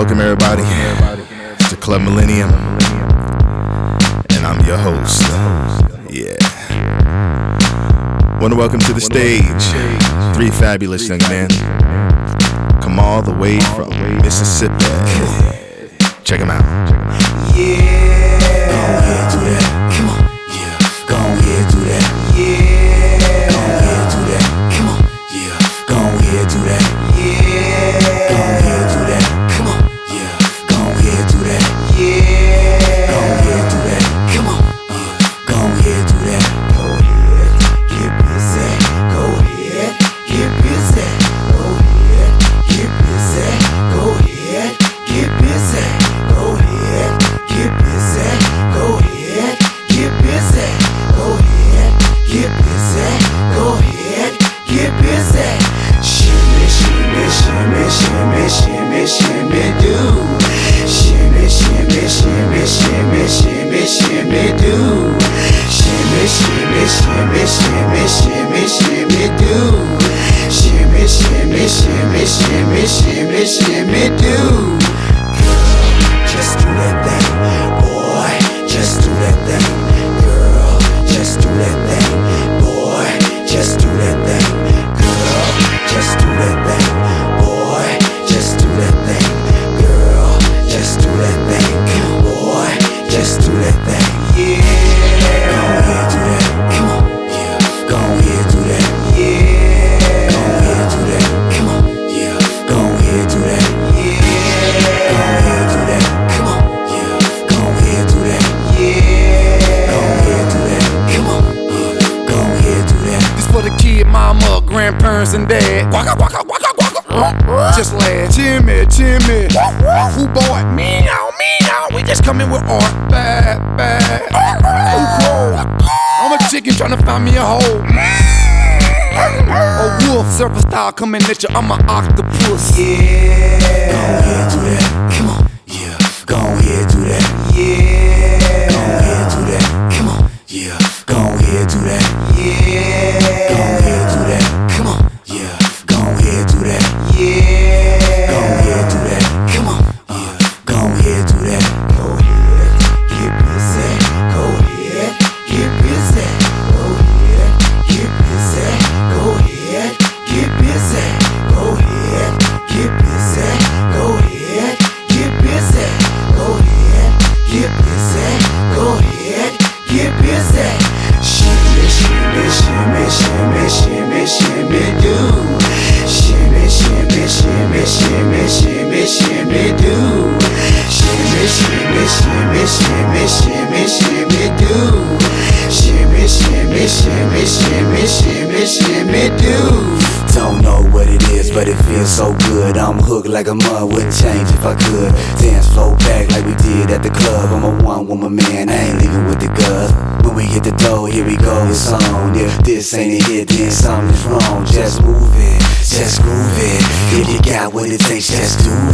Welcome everybody to Club Millennium, and I'm your host. Yeah. Want to welcome to the stage three fabulous young men. Come all the way from Mississippi. Check them out. Yeah. Oh, person dead. Quacka, quacka, quacka, quacka. Just land. Timmy, Timmy. Who bought? Me now, me now. We just coming with art. Bad, bad. Who? I'm a chicken trying to find me a hole. A wolf, surface style coming at you. I'm an octopus. Yeah. Do that. Come on. Feels so good, I'm hooked like a mud, wouldn't change if I could. Dance flow back like we did at the club. I'm a one woman man, I ain't leaving with the girls. When we hit the door, here we go, it's on. If this ain't a hit, then something's wrong. Just move it, just groove it. If you got what it takes, just do it.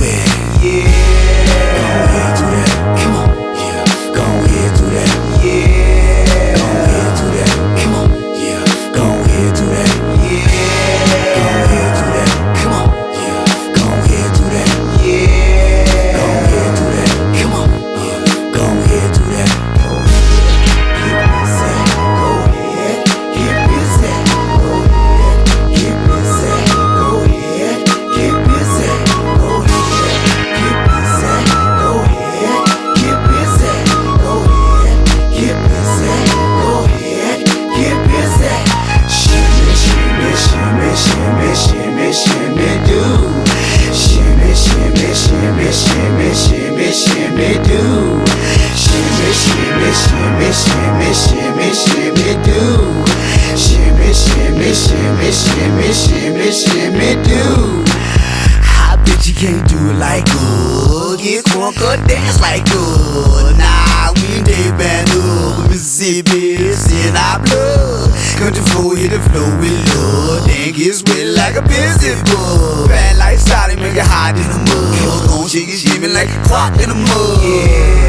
shimmy, shimmy do. Hot bitch, you can't do it like good. Get crunk or dance like good. Nah, we day bad up. Mississippi, sin in our blood. Country flow, hit the flow with love. Then get wet like a business bug. Bad life started make it hot in the mud. Gon' shake it, shimmy like a clock in the mud. Yeah.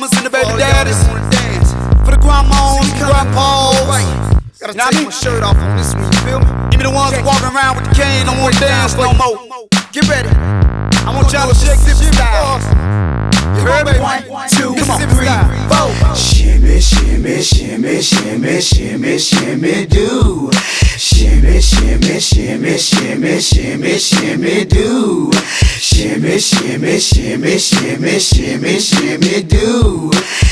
The baby oh, daddies, for the grandmas, the grandpas. Gotta Now take my shirt off on this one, you feel me? Give me the ones that walking around with the cane, don't wanna dance no more. Get ready. I want y'all to shake this shit out. You heard me? One, two, Come on, three, four. Shimmy, shimmy, shimmy, shimmy, shimmy, shimmy, do. Shimmy, shimmy, shimmy, shimmy, shimmy, shimmy, do. Shimmy, shimmy, shimmy, shimmy, shimmy, shimmy, do.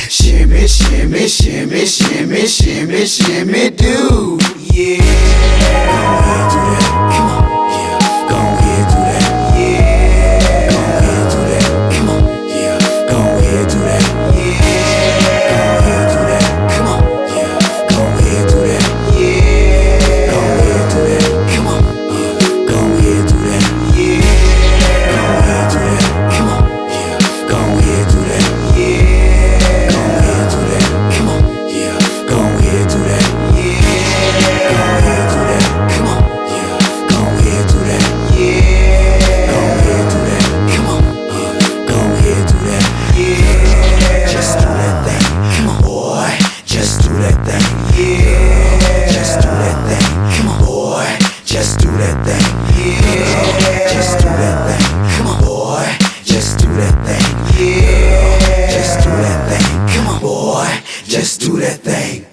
Shimmy, shimmy, shimmy, shimmy, shimmy, shimmy, do. Just do that thing.